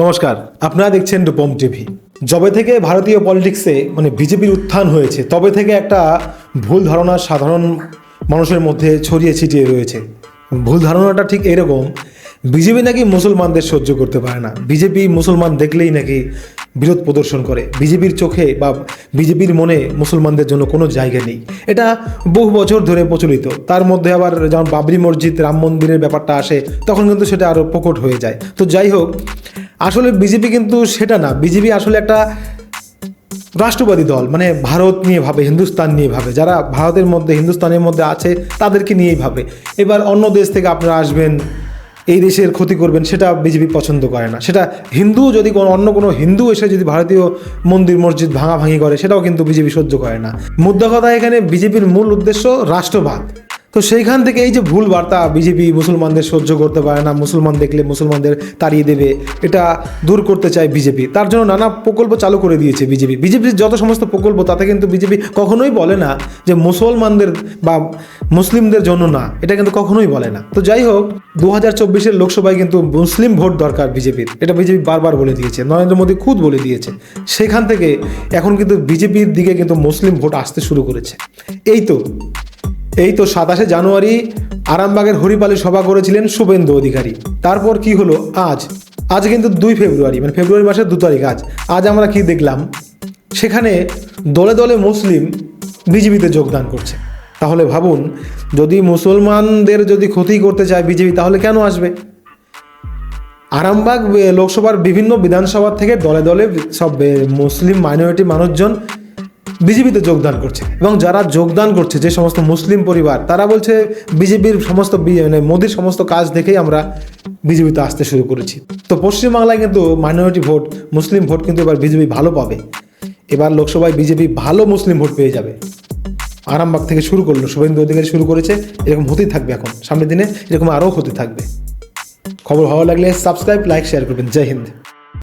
নমস্কার, আপনারা দেখছেন রূপম টিভি। যবে থেকে ভারতীয় পলিটিক্সে মানে বিজেপির উত্থান হয়েছে, তবে থেকে একটা ভুল ধারণা সাধারণ মানুষের মধ্যে ছড়িয়ে ছিটিয়ে রয়েছে। ভুল ধারণাটা ঠিক এরকম, বিজেপি নাকি মুসলমানদের সহ্য করতে পারে না। বিজেপি মুসলমান দেখলেই নাকি বিরোধ প্রদর্শন করে। বিজেপির চোখে বা বিজেপির মনে মুসলমানদের জন্য কোনো জায়গা নেই। এটা বহু বছর ধরে প্রচলিত। তার মধ্যে আবার যেমন বাবরি মসজিদ, রাম মন্দিরের ব্যাপারটা আসে, তখন কিন্তু সেটা আরও প্রকট হয়ে যায়। তো যাই হোক আসলে বিজেপি কিন্তু সেটা না। বিজেপি আসলে একটা রাষ্ট্রবাদী দল মানে ভারত নিয়ে ভাবে, হিন্দুস্তান নিয়ে ভাবে। যারা ভারতের মধ্যে, হিন্দুস্তানের মধ্যে আছে, তাদেরকে নিয়েই ভাবে। এবার অন্য দেশ থেকে আপনারা আসবেন, এই দেশের ক্ষতি করবেন, সেটা বিজেপি পছন্দ করে না। সেটা হিন্দু যদি কোনো, অন্য কোনো হিন্দু এসে যদি ভারতীয় মন্দির, মসজিদ ভাঙাভাঙি করে, সেটাও কিন্তু বিজেপি সহ্য করে না। মুদ্রা কথা এখানে বিজেপির মূল উদ্দেশ্য রাষ্ট্রবাদ। তো সেইখান থেকে এই যে ভুল বার্তা বিজেপি মুসলমানদের সহ্য করতে পারে না, মুসলমান দেখলে মুসলমানদের তাড়িয়ে দেবে, এটা দূর করতে চায় বিজেপি। তার জন্য নানা প্রকল্প চালু করে দিয়েছে বিজেপি। বিজেপির যত সমস্ত প্রকল্প, তাতে কিন্তু বিজেপি কখনোই বলে না যে মুসলমানদের বা মুসলিমদের জন্য না। এটা কিন্তু কখনোই বলে না। তো যাই হোক দু হাজার চব্বিশের লোকসভায় কিন্তু মুসলিম ভোট দরকার বিজেপির। এটা বিজেপি বারবার বলে দিয়েছে, নরেন্দ্র মোদী খুদ বলে দিয়েছে। সেখান থেকে এখন কিন্তু বিজেপির দিকে কিন্তু মুসলিম ভোট আসতে শুরু করেছে। এই তো এই তো সাতাশে জানুয়ারি আরামবাগের হরিপালে সভা করেছিলেন শুভেন্দু অধিকারী। তারপর কি হলো? আজ। আজ কিন্তু দুই ফেব্রুয়ারি মানে ফেব্রুয়ারি মাসের দু তারিখ আজ। আজ আমরা কি দেখলাম? সেখানে দলে দলে মুসলিম বিজেপিতে যোগদান করছে। তাহলে ভাবুন, যদি মুসলমানদের যদি ক্ষতি করতে চায় বিজেপি, তাহলে কেন আসবে? আরামবাগ লোকসভার বিভিন্ন বিধানসভা থেকে দলে দলে সব মুসলিম মাইনরিটি মানুষজন বিজেপিতে যোগদান করছে। এবং যারা যোগদান করছে, যে সমস্ত মুসলিম পরিবার, তারা বলছে বিজেপির সমস্ত মানে মোদির সমস্ত কাজ দেখেই আমরা বিজেপিতে আসতে শুরু করেছি। তো পশ্চিমবাংলায় কিন্তু মাইনরিটি ভোট মুসলিম ভোট কিন্তু এবার বিজেপি ভালো পাবে। এবার লোকসভায় বিজেপি ভালো মুসলিম ভোট পেয়ে যাবে। আরামবাগ থেকে শুরু করল, শুভেন্দু অধিকারী শুরু করেছে, এরকম হতেই থাকবে এখন। সামনের দিনে এরকম আরও হতে থাকবে। খবর ভালো লাগলে সাবস্ক্রাইব লাইক শেয়ার করবেন। জয় হিন্দ।